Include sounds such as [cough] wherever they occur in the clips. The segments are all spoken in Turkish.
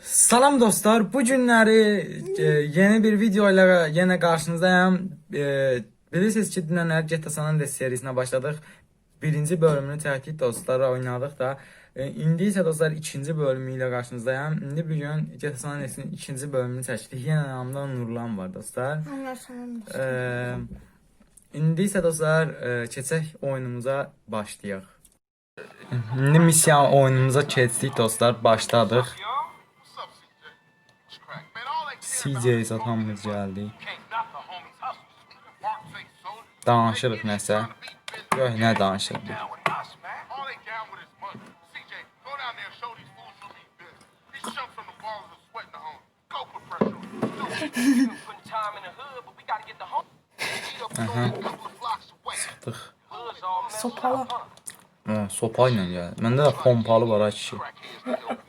Salam dostlar, bu günləri e, yeni bir video ilə yenə qarşınızdayam. E, bilirsiniz ki, dünənlər GTA San Andreas serisinə başladıq. Birinci bölümünü çəkdik dostlar, oynadıq da. E, indi isə dostlar ikinci bölümü ilə qarşınızdayım. İndi bu gün GTA San Andreas'in ikinci bölümünü çəkdik. Yenə yanımda Nurlan var dostlar. E, indi isə dostlar e, keçək oyunumuza başlayaq. İndi missiya oyunumuza keçdik dostlar, başladıq. CJ satamız gəldi. Danışırıq nəsə. Yox, nə danışırıq? Sıxdıq. Sopalı. Ha, sopa ilə gəl. Məndə də pompalı var ha kişi.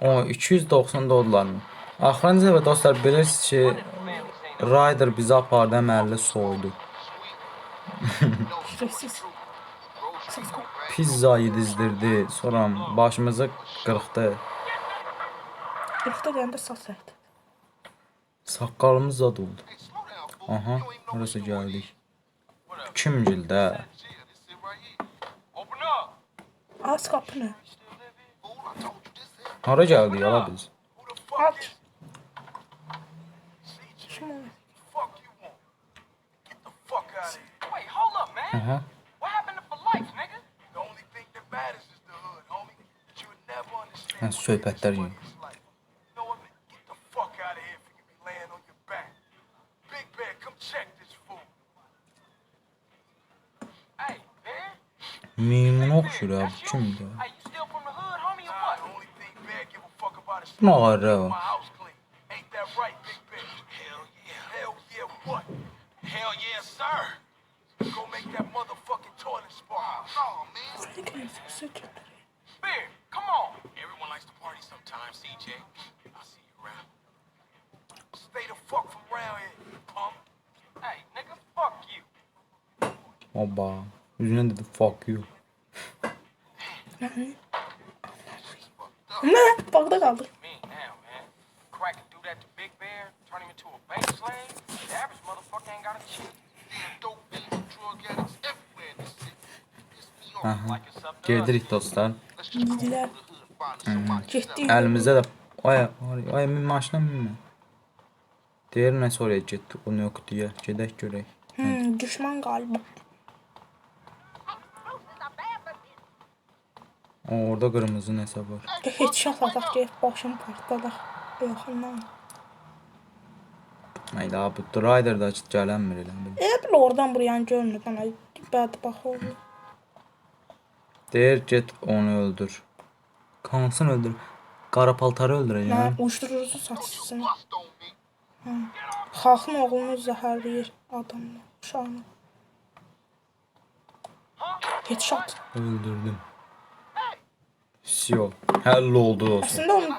O 290 dollarmı? Axırıncı və dostlar bilirsiniz ki, Rider bizi apardı, əməlli soydu. [laughs] Pizza yedizdirdi, sonra başımızı qırxdı. Kırıkta geldi sasaydı. Saqqalımız da doldu. Aha, burası gəldik. Kim gildə? Az kapını. Hara gəldik ala biz? Aç. This fool. Hey, man. Meymuna oxşur ya, bu kimdir? Hey, you still from the hood, homie, or Nah, what? the only thing Bear give a fuck about is Bu nə var ya? my house clean. Ain't that right, Big Bear? Hell yeah. Hell yeah, what? Hell yeah, sir. Go make that motherfucking toilet spark. Oh, man. Seni görüyorsun. Beer, come on. Everyone likes to party sometimes, CJ. I'll see you around. Stay the fuck from around here, you punk. Hey, nigga, fuck you. Oba. Üzünə dedi fuck you. Ne? Bagda kaldık. Me now, man. Crack can do that to Big Bear, turn him into a bank slave. The average motherfucker ain't got a chick. Damn dope fiends and drug addicts everywhere in this city. Piss me off. Aha. Like it's up to us. Gedirik dostlar. Let's just go Gidiler. to the hood and find somebody. Ciddi. Əlimizdə də ay ay ay min maşına minmə. Deyir nə oraya getdi, onu yox deyə. Gedək görək. Hmm, düşman galiba. Orada qırmızı nəsə var. Heç ataq ki, başım partladaq. Yaxından. Ayda bu Rider da gələnmir elə. E, bil oradan buraya görünür bana. Bədbax oldu. Deyir get onu öldür. Kansın öldür. Qara paltarı uyuşturucu satıcısını. Bust on me. Xalqın oğlunu zəhərləyir adamla, uşağını. Şat. Öldürdüm. Sio. Həll oldu olsun. Əslində onu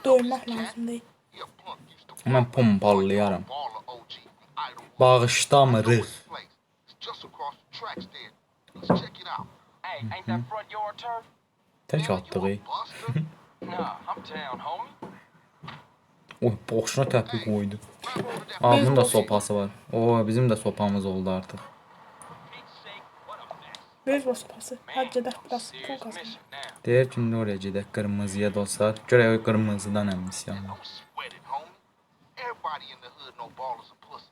punk used to Mən pompallayaram. Bağışlamırıq. Tək atdığı. [laughs] Oy, boşuna təpi qoydu. Aa, bunun da sopası var. O, bizim də sopamız oldu artıq. Qırmızıya dostlar. Görək o qırmızıdan əmisiyan. Don't sweat it, homie. Everybody in the hood know ballers and pussies.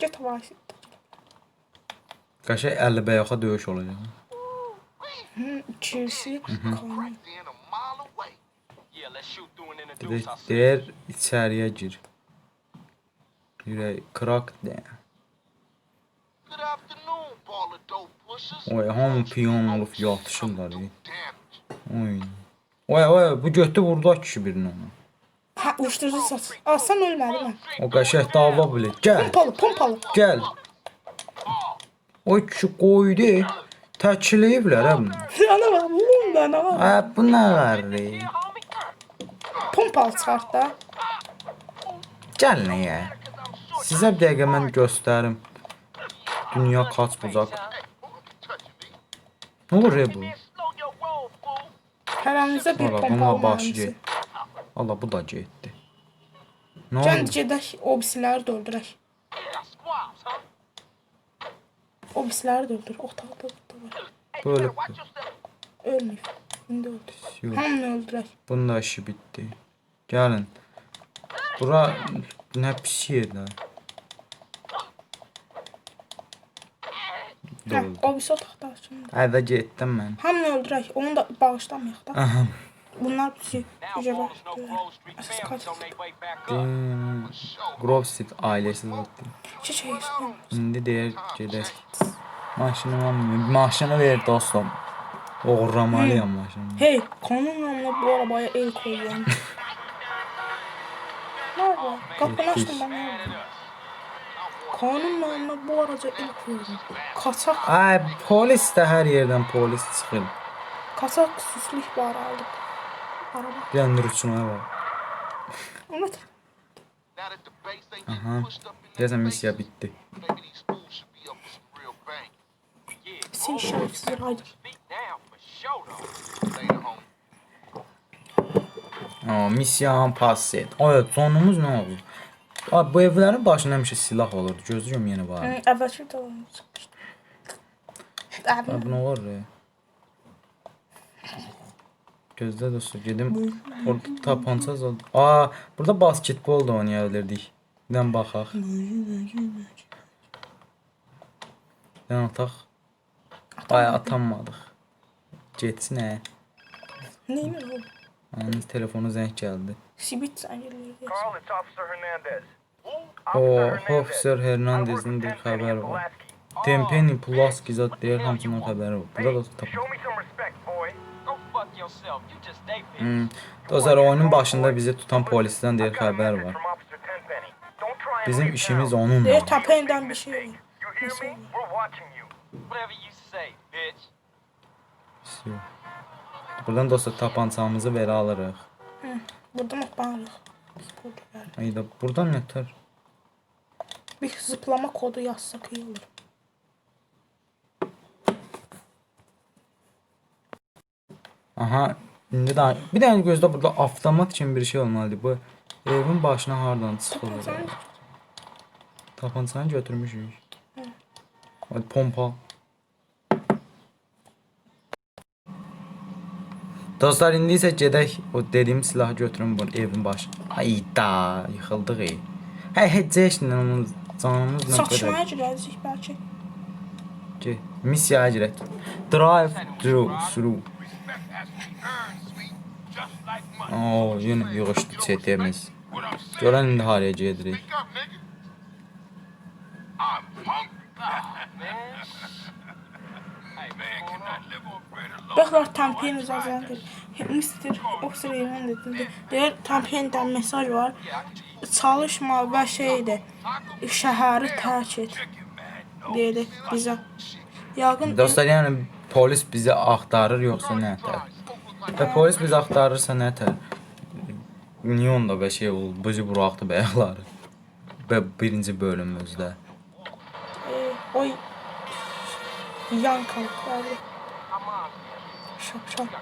Get havayı. Qəşəng 50 bəyaxa döyüş olacaq. İkisi kanun. Cracked in a mile away. Yeah, Oy, hamı piyon olub yatışırlar. Oy. Oy, oy, bu götü vurdu kişi birini ona. Ha, uyuşturucu satış. Aa, sən ölmədin mən. O qəşəng dava bilir. Gəl, Pompalı, pompalı. gəl. Oy kişi qoydu. Təkliflər hə bunu. [laughs] Yana bak, vurun da, ne var? Hə, bu nə qarı? Pompalı çıxart da. Gəl nəyə? Sizə bir dəqiqə mən göstərim. Dünya kaç bucaq. Hey, who gonna be touching me? Nə olur e bu? Hərəmizdə bir Valla pompa bununla olmalıdır. başlayacaq. Allah bu da. Nə Gəl oldu? birisiləri də öldürək. Got squabs, huh? O birisiləri də öldür. Otaqda da var. Böyle. Ölməyib. İndi öldür. Yok. Hamını öldürək. Bunun da işi bitti. Gəlin. Bura nə pis yerlər. Hə, Doğru. o birisi otaqda açıldı. Hədə getdim mən. Hamını öldürək. Onu da bağışlamayaq da. Aha. Bunlar bizi. Grove Street Əsas families on qaç. their way back up. Grove Street ailesi zaten. Çiçək istəyirəm. İndi deyək gedək. Maşınıma maşını ver dostum. Oğurlamalıyam maşını. Hey, kanun namına bu arabaya el koyuyorum. Nerede? Kapını açtım ben nerede? Kanun namına bu araca el koyuyorum. Kaçak, Ay polis də hər yerdən polis çıxır. kaçak süslük var aldık. Araba. Bir. Now that the base ain't Aha. real bang. Yeah, Sen Grove şerefsiz Street haydi. Aa, misyan pas et. Evet, sonumuz nə oldu? Abi bu evlərin başında həmişə silah olurdu. Gözlüyüm yenə var. Əvvəlki dolanı çıxmışdı. Abi, nə ya? Gözlə dostlar, gedim. Orada tapança zad. Aa, burada basketbol da oynaya bilirdik. Bir dənə baxaq. Dənə ataq. Ay atanmadıq. Getsin hə. neyini o? Onun telefonu zəng gəldi. Sibit'ten geliyor. O Officer Hernandez'in bir haberi var. Tempeni Pulaski zat değil hamsının haberi var. Burada da tap. Hmm. Dostlar oyunun başında bizi tutan polisten değil haber var. Bizim işimiz onunla. Değil tapenden bir şey. Mesela. Buradan dostlar tapancamızı belə alırıq. Buradan baxmalıyıq. Ayda buradan nətər? Bir zıplama kodu yazsak iyi olur. Aha, indi də bir dənə gözdə burada avtomat kimi bir şey olmalıdır. Bu evin başına hardan çıxılır? Sen Tapançanı götürmüşük. Hadi pompa. Dostlar indi isə gedək o dediyim silahı götürüm bu evin başına. Ayda yıxıldıq. ey. Hey hey onun canımız nə qədər. girəcək bəlkə. Ki, Missiyaya girək. Drive through through. Oo, yenə yığışdı çetimiz. Görən indi haraya gedirik. I'm hungry. [laughs] Man cannot live on bread alone. Baxlar Tampiyin zəngir. Mr. İran dedi. Deyir Tampiyindən mesaj var. Çalışma və şeydir. Şəhəri tərk et. Dedi bizə. Yaqın Dostlar yəni polis bizi axtarır yoxsa nə tər? Və polis bizi axtarırsa nə tər? Niyə onda və şey oldu, bizi buraxdı bəyəxları. Və birinci bölümümüzdə. e, oy yan kalıqları. That?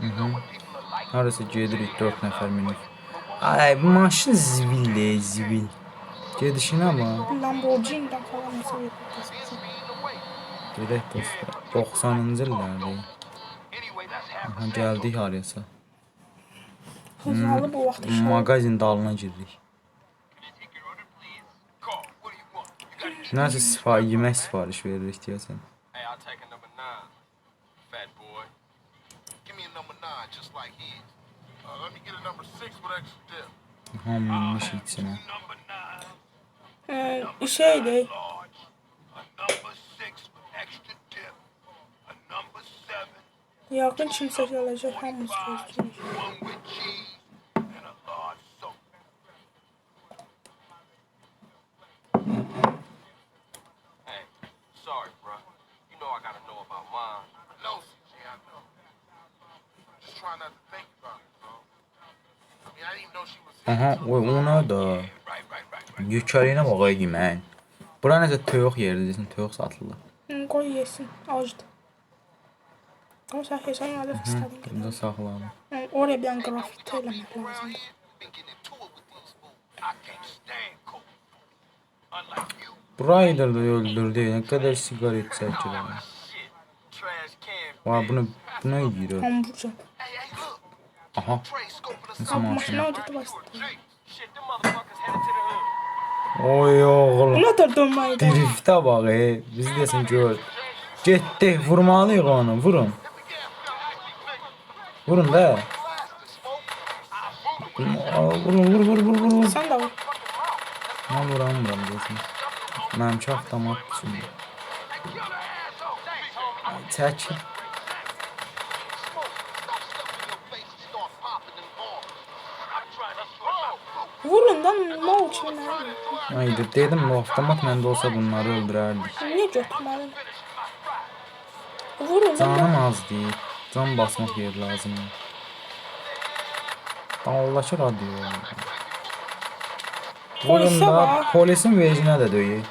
You know what people are like. Harasa gedirik 4 nəfər minib. Ay, bu maşın zibildir, zibil. Gedişinə bax. Lamborghini'dən falan mesaj etdi. Gedək dostlar. 90-cı illərdə. Anyway, that's half Aha, gəldik harayasa. Hızlı vaxt işə. Mağazin dalına girdik. Carl, what do you want? You got Nəsə sifariş, yemək sifariş veririk deyəsən. Hey, I'll take a number nine. Fat boy. Give me a number nine, just like his. Uh, let me get a number six with extra dip. Hamılmış içinə. Number nine, E, şeydir. large. A number six with extra dip. A number seven, Yaqın kimsə gələcək, hamımız gözləyirik. one with cheese, and a large soda. Hey, sorry, bruh. You know I gotta know about mine. No, CJ, I know. Just try not to think about it, bro. I mean, I didn't even know she was here. Aha, o ona da. Yükəriyinə bax ay yeməyin. Bura necə toyuq yeridir, desin, toyuq satılır. Hı, Qoy yesin. Acıdı. Ama sən hesab edib istədin. Burada saxlayalım. Hı, Oraya bir dənə qrafit eləmək. Ryder da öldürdü. Ne kadar sigaret can. Vay bunu buna yürü. Hamburger. Aha. Nasıl maşına ödedi bastı. Oy oğlum. Bu nə tər dönməkdir? Driftə bax, e. Biz desin gör. Getdi, vurmalıyıq onu, vurun. Vurun da. Vurun, vur, vur, vur, vur. Sən də vur. Mən vuram, vuram desin. Mənimki avtomat üçün. Çək. Vurun da mal kimi Haydi, dedim bu avtomat məndə olsa bunları öldürərdik. Niyə götürmədin? Vurun. Canım az deyil. Can basmaq yer lazımdır. Dağlaşır radyo. Vurun da polisin döyük.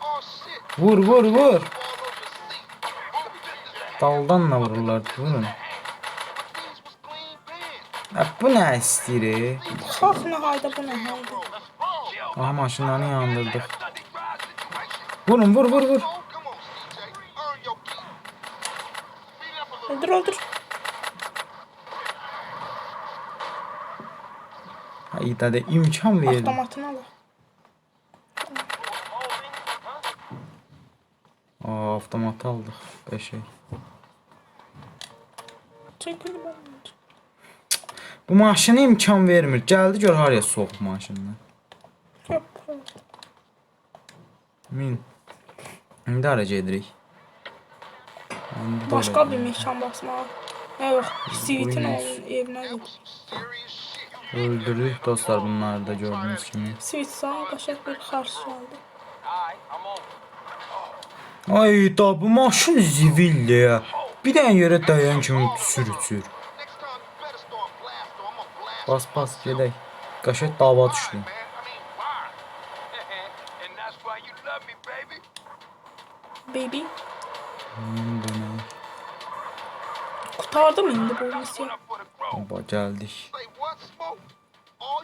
Oh shit. Vur vur vur. Daldan da vururlar. Vurun. Ya bu ne istiri? Xalq nə hayda bu nə hayda? Aha maşınlarını yandırdık. Vurun vur vur vur. Öldür öldür. Hayda de imkan verin. Avtomatına bax. Aa avtomat aldık. Beşey. Çəkil mən. Bu maşına imkan vermir. Geldi gör haraya soğuk maşınla. Yox. Min. İndi hara gedirik? İndi Başqa bir mekan basmağa. Yox, Sivitin evinə. Öldürürük dostlar bunları da gördüğünüz kimi. Sivit sana qəşəng bir xarş aldı. Ay da bu maşın zivilli ya. Bir dənə yerə dayan kimi sürütür. Next and that's why you love me, baby. Hmm, indi misiya. Up for the growth. Baba gəldik. Say what, Smoke? All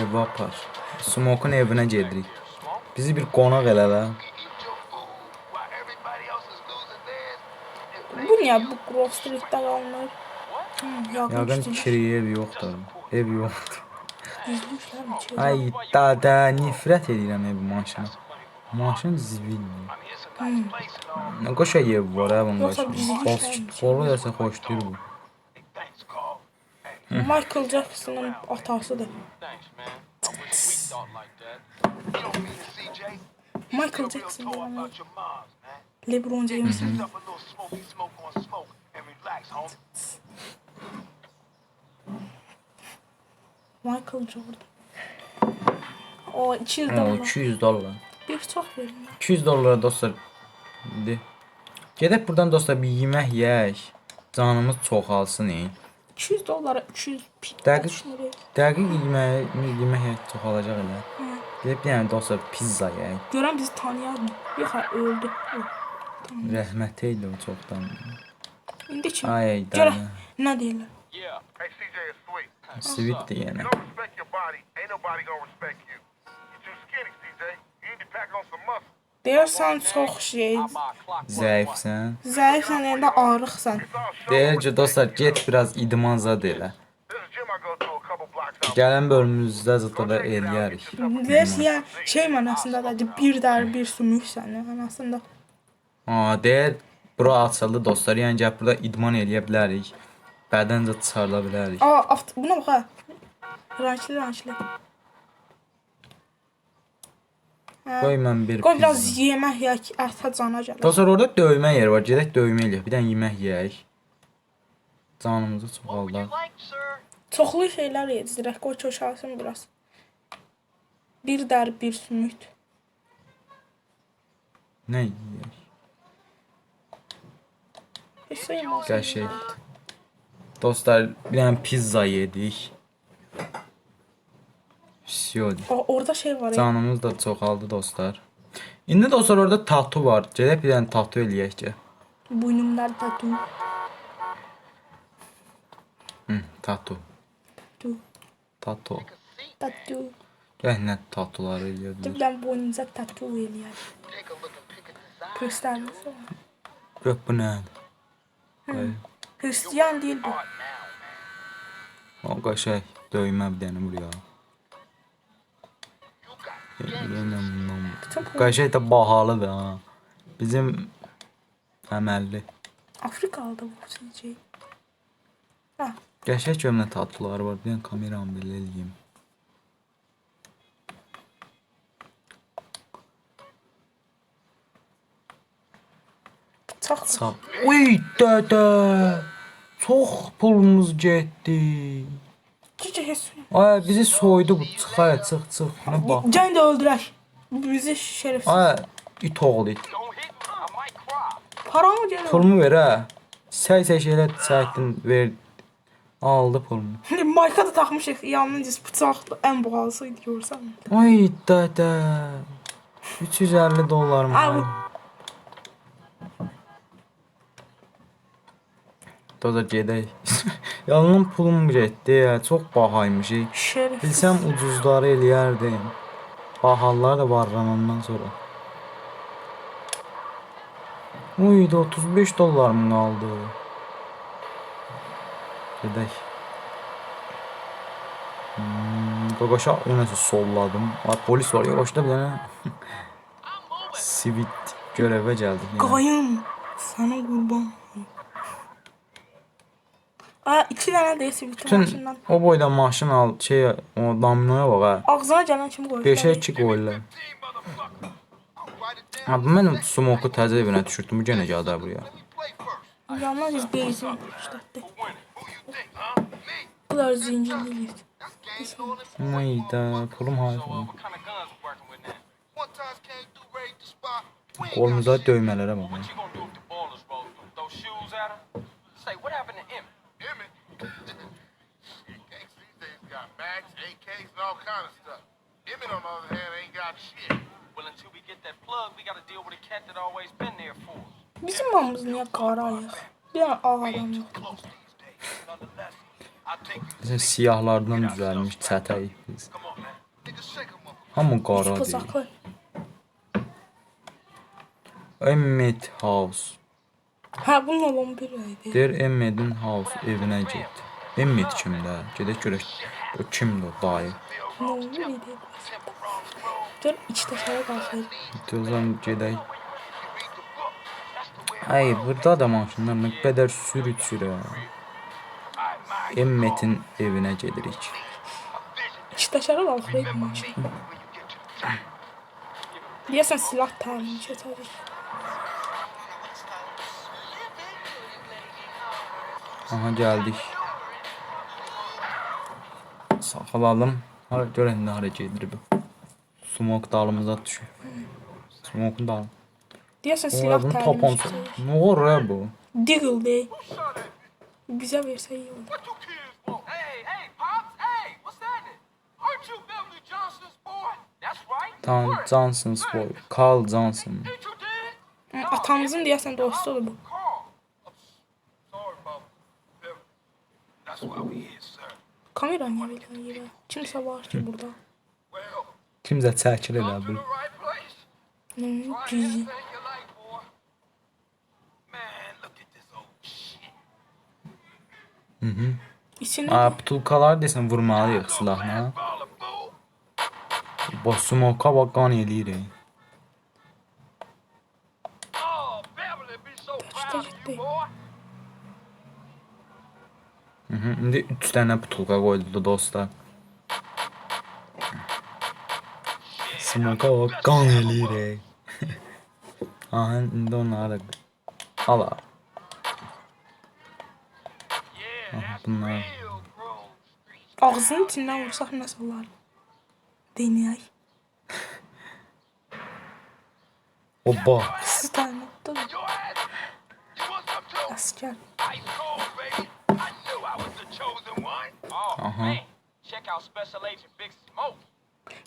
evə apar. Smoke-un evinə gedirik. Bizi bir qonaq elə də. You eat your food while everybody else is losing theirs. Bu niyə bu Grove Street-də qalmır? Yaqın kiri ev yoxdur. Ev yoxdur. Ay dada nifrət edirəm ev maşına. Qoşa ev var ha bunun Yoxsa başında. bizi Basketbolu yasa xoşdur bu. Michael Jackson'ın atasıdır. Michael Jackson. LeBron homie. Michael Jordan. O 200 O dollar. 200 dollar. Bir çox verin. 200 dollara dostlar. İndi. Gedək buradan dostlar bir yemək yeyək. Canımız çoxalsın. ey. 200 dollara 300 pit. Dəqiq. düşünürük. Dəqiq yemək yemək çoxalacaq elə. Gedib bir dənə dostlar pizza yeyək. Görən bizi tanıyar? Yox, öldü. O. Rəhmət eylə o çoxdan. İndi kim? Ay Görə. da. Nə deyirlər? Yeah. Hey, CJ is sweet. Sweet Deyirsən çox şey. Zəifsən. Zəifsən, yəni arıqsan. Deyir ki, dostlar get biraz idman zad elə. Gələn bölümümüzdə zətdə da eləyərik. Deyirsən, şey mənasında da bir dər bir sümüksən mənasında. Aa, deyir bura açıldı dostlar. Yəni gəlib burada idman eləyə bilərik. Bədəncə çıxarıla bilərik. Aa, buna bax ha. Rançlı. Hə. Qoy mən bir Qoy biraz pizza. yemək ki, ətə cana gələr. Dostlar orada döymə yeri var. Gedək döymə eləyək. Bir dənə yemək yeyək. Canımızı çoxaldaq. Çoxlu şeylər yedizdirək. Qoy çoşalsın biraz. Bir dər, bir sümük. Ne yiyək? Heç. Qəşəng. Dostlar, bir dənə pizza yedik. Şey Siyodi. O, orada şey var ya. Canımız da çoxaldı dostlar. İndi dostlar orada tatu var. Gedək bir dənə tatu eləyək ki. Boynumda tatu. Hı, tatu. Tatu. Tatu. Tatu. Gəl nə tatuları eləyə bilir. Mən boynumuza tatu eləyərəm. Göstərmisən? Yox, bu nədir? Hristiyan deyil bu. O qaşay döymə bir dənə vur. Bütün bu Qəşəng də bahalıdır ha. Bizim əməlli. Afrikalıda bu sizce. Ha, Qəşəng gömlə tatuları var. Bir dənə kameramı belə eləyim. çox Sağ. Uy dədə. Çox pulumuz getdi. Cicə heç. Ay bizi soydu bu. Çıx, ay, çıx, çıx. Bax. Gən də öldürək. Bu bizi şerefsiz. Ay it oğlu it. Paramı gəlir. Pulumu ver ha. Səy səy şeylər çəkdin, ver. Aldı pulunu. [laughs] Mayka da taxmışıq. Yalnız bıçaqlı ən bahalısı idi görsən. Ay dədə. 350 dollarım Ay, bu- Doda gedək. [laughs] Yalan pulum ya, Çox bahaymış. Şerefsiz. Bilsəm ucuzları eləyərdim. Bahalar da varran ondan sonra. Uy da 35 dollar mı qaldı? Gedək. Hmm, Qoqaşa o nəsə solladım. Ay polis var yavaşda bir dənə. [laughs] Sivit görevə gəldik. yenə. Qayım. Sana qurban. Aa, iki dənə də sivit Bütün maşından. o boyda maşın al, şey o dominoya bax ha. Ağzına gələn kimi qoyur. Beşə 2 qoyurlar. Ha bu mən smoku təzə evinə düşürtdüm. Bu yenə gəldi buraya. Yalnız işlətdi. Think, huh? Me. Bunlar zincirli it. Mayda pulum hayır. So, uh, what kind of guns we working with now? One time came through, raided the spot. We ain't got Kolumuza shit. döymələrə bax. What you gonna do if the ballers roll through? Throw shoes at her? Say, what happened to Emmett? Emmett. Shit, gangs these days got mags, AKs, and all kind of stuff. Emmett, on the other hand, ain't got shit. Well, until we get that plug, we gotta deal with a cat that always been there for us. Bizim mamız niyə qara ayıq? Bir dənə ağ adam yox. Close these days. Nonetheless, I'll take you. Bizə siyahlardan düzəlmiş çətəyik biz. Hamı qara deyil. Emmet House. Hə, bunun olan bir aydı. Der Emmet'in house evinə get. Emmet kimdə? Gedək görək. O kimdir o dayı? Gör içdə şəhər qalxır. Dozan gedək. Ay burada da maşınlar nə qədər sürüt sürə. Emmet'in evinə gedirik. İçdə şəhər qalxır idi maşın. Deyəsən silah təmin keçərik. Aha gəldik. Saxalalım. Hara görəndə hara gedir bu. Smoke dalımıza düşür. Smoke'un dalı. Ola silah keçərik. Ne olur ya bu? Diggle dey. Bizə versə iyi olur. What you kids want? Hey, hey, Pops, hey, what's that? Aren't you Beverly Johnson's boy? That's right. Tan Johnson's boy. Carl Johnson. Atamızın bu. Carl. Sorry, Mama. Beverly. That's why we sir. Kamera niyə belə yerə? Kimsə var ki burada. Kimsə çəkir elə come to bil. the right place. Nə Try gizli. anything you like, boy. Man, look at Hı -hı. İndi 3 dənə butulka qoydu dostlar. Smoke'a bax qan eləyir. ey. Aha, indi onları al. Yeah, that's bunlar. ağzının içindən vursaq nəsə olar. Denəyək. Oba. Siz tanımadın. Your Smoke.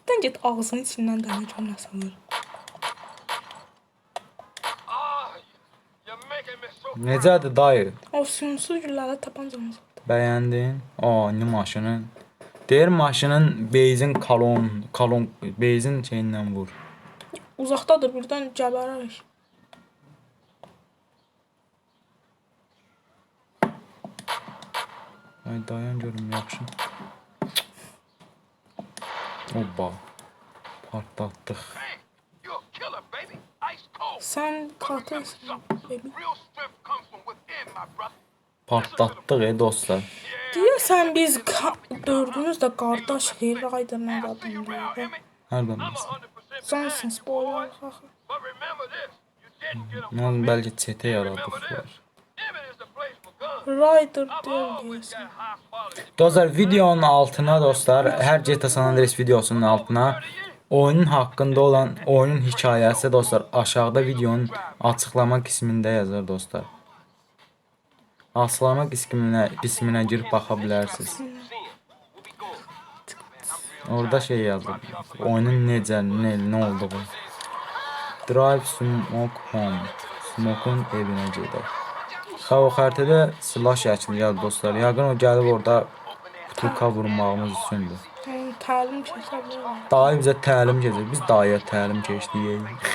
Dən get ağzının dənə gör nəsə olur. Ah, Necədir dayı? O sonsuz güllərlə tapancamız. Bəyəndin? O, ne maşının? Deyir maşının benzin kalon, kalon benzin şeyindən vur. Uzaqdadır birdən gəbərərik. Ay dayan görüm yaxşı. Oba. Partlatdıq. Hey, you're a killer, baby. Ice cold. Sən qatilsən, baby. Real strength comes from within, my brother. Partlatdıq ey dostlar. Deyirsən biz dördümüz də qardaş. Hərdən I'm biz. 100% Sensin spoiler. Away. oldu bəlkə çetə yaradıqlar. Even is the place for guns. Rider. Dostlar videonun altına dostlar hər GTA San Andreas videosunun altına oyunun haqqında olan oyunun hekayəsi dostlar aşağıda videonun açıqlama qismində yazar dostlar. Açıqlama qisminə qisminə girib baxa bilərsiniz. Orada şey yazılır. Oyunun necə, nə, nə olduğu. Drive Smoke Home. Smoke'un evinə gedək. Sağ xəritədə silah şəkli gəldi dostlar. Yəqin o gəlib orada butulka vurmağımız üçündür. Təlim keçə bilər. Dayı bizə təlim keçir. Biz dayıya təlim keçdik.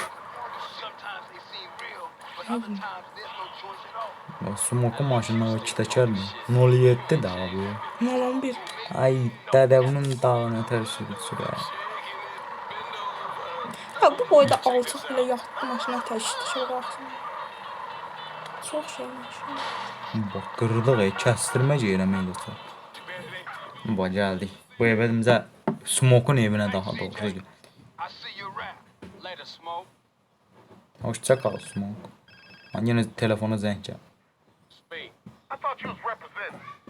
Smoke'un maşını o iki təkərli. 07 də abi. 11. Ay dədə bunun dağına təşkil sürər. Ha bu boyda alçaq belə yatdı maşına təşkil çox Çox şey maşın. Bax qırdıq, ey, kəstirmə gələm eləsə. Bax gəldik. Bu evə bizə Smoke'un evinə daha. Later, Smoke. Hoşça kal Smoke. Lan yenə telefona zəng gəl.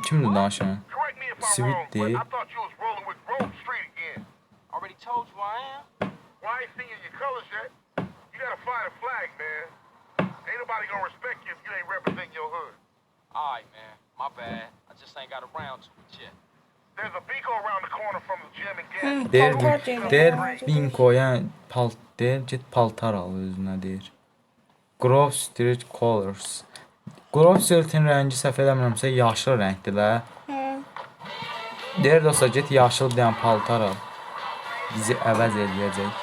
Kimdir danışan? Correct me if I'm Sweet wrong, but day. I thought you was rolling with Grove Street again. Already told you I am. Well, I ain't seen you in your colors yet. You gotta fly the flag, man. Ain't nobody gonna respect you if you ain't representing your hood. Alright, man. My bad. I just ain't got around to it yet. There's a Beaco around the corner from the gym and gas. Hı, Deyir, paltar geyinir. deyir Binko'ya pal, deyir git paltar al özünə deyir. Grove Street Colors. Grove Street'in rəngi səhv eləmirəmsə yaşıl rəngdirlər. Hı. Deyir dostlar get yaşıl bir dənə paltar al. Bizi əvəz eləyəcək.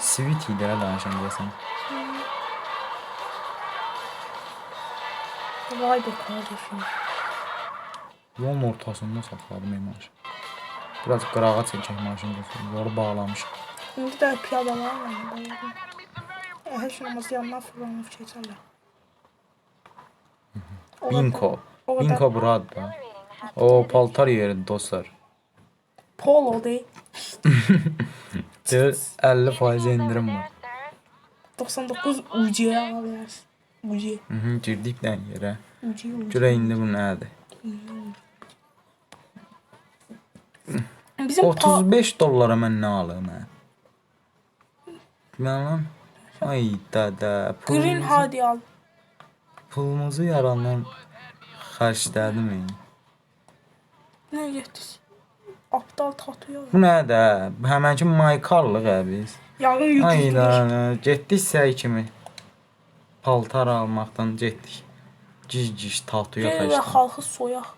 Sweet idi ha danışan deyəsən. Rider kardeşim. Yolun ortasında saxladım ey maşın. Biraz qırağa çəkək maşını da yolu bağlamış. İndi də piyadalar var. Hər şey olmaz yanına fırlanıb keçərlər. Binko. Binko buradır da. O paltar yeridir dostlar. Polo deyil. [laughs] Deyir 50% indirim var. 99 UC-yə ala bilərsən. UC. Girdik dən yerə. UC. Görə indi bu nədir? Bizim pa 35 dollara mən nə alım hə? Alım? Ay dədə, Green Hadi al. pulumuzu yarandan xərclədim. Nə getdiniz? Aptal tatuya. Bu nədir? Həmənki Maykarlıq hə biz. Yağın yük Ay yükmüş. da, getdik səy kimi. Paltar almaqdan getdik. Gic-gic tatuya Gəl və xərclədik. xalqı soyaq.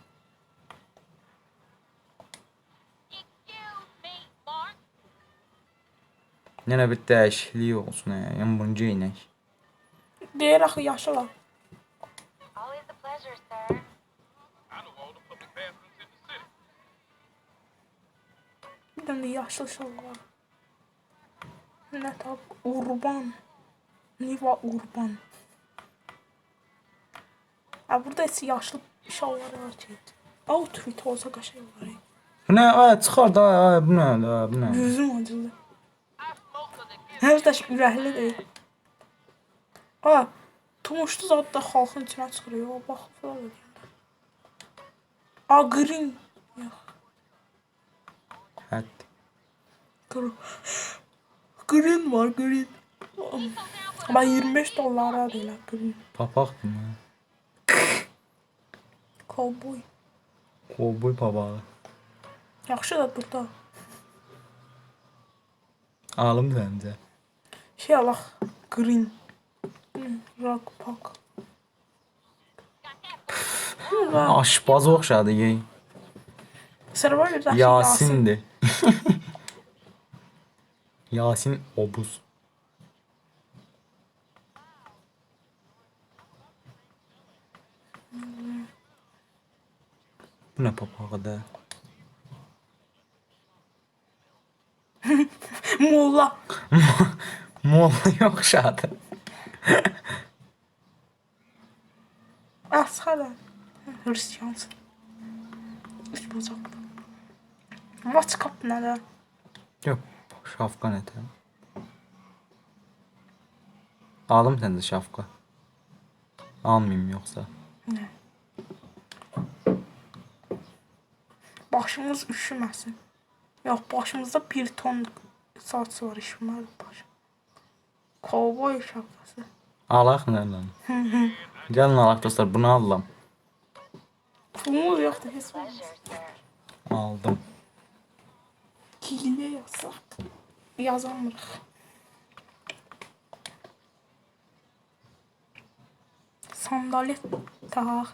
Yenə bir dəyişiklik olsun hə. Yəni bunu geyinək. Deyir axı yaşıl al. Always a pleasure, sir. Bir dənə də yaşıl şalvar. Nə tap? Urban. Niva Urban. Ya burada yaşlı şalları var çek. Outfit olsa kaşay var. Bu ne? Ay çıkar da bu ne? Bu ne? Yüzüm acılı. Her daş ürəkli deyil. A, tumuşlu zat da xalqın içinə çıxır. Ya, bax, falan. A, green. Hət. Green var, green. Ama 25 dollara deyil, green. Papaqdır mı? Cowboy. Kovboy papağı. Yaxşı da burada. Alım səncə. Şey alaq. Green. Rock Park. Aşpaz oxşadı yey. Survivor'dakı Yasin. Yasindir. Yasin [laughs] Obuz. Bu ne papağıdır? [laughs] Molla. [laughs] Molla oxşadı. Asxara. Hristiyansın. Üç bacaqlı. What's up nədə? Yox, şafqa nətə? Alım səndə şafqa. Almayım yoxsa. Başımız üşüməsin. Yox, başımızda bir ton saç var üşüməli başım. Kovboy şapkası. Alaq nədən? Gəlin alaq dostlar, bunu alıram. Pulumuz yoxdur heç sir. Aldım. Hile yazsaq. Yazamırıq. Sandalet taxaq.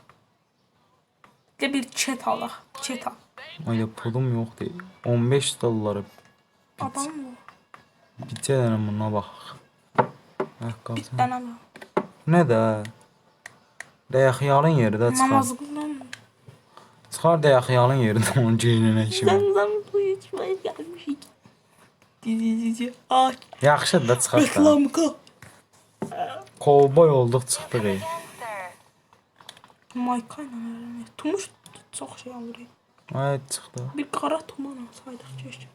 Bir bir çet alaq. Çet al. Ayda pulum yoxdur. 15 dolları Adam mı? Dənə buna baxaq. Ayaqqabı. Bir dənə al. Nə də? Dəyəxiyalın yeri də çıxar. Namazından Çıxar dəyəxiyalın yerində onu geyinənə kimi. Zamzam bu içmeye gelmişik. Dizi dizi aç. Yaxşıdır da çıxar. da. Reklam kal. Kovboy olduq çıxdıq. Mayka ne? Tumuş çok şey alır. Evet çıktı. Bir kara tuman alsaydık keşke.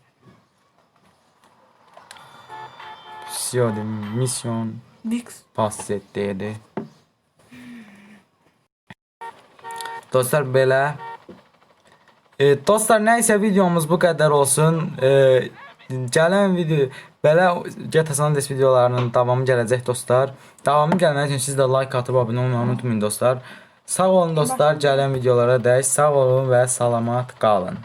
Psiyodi misyon Dix. bahset. Dostlar böyle. E, dostlar neyse videomuz bu kadar olsun. Ee, e, gələn video belə GTA San Andreas videolarının davamı gələcək dostlar. Davamı gəlmək üçün siz də like atıb abunə olmayı unutmayın dostlar. Sağ olun dostlar, gələn videolara dək. Sağ olun və salamat qalın.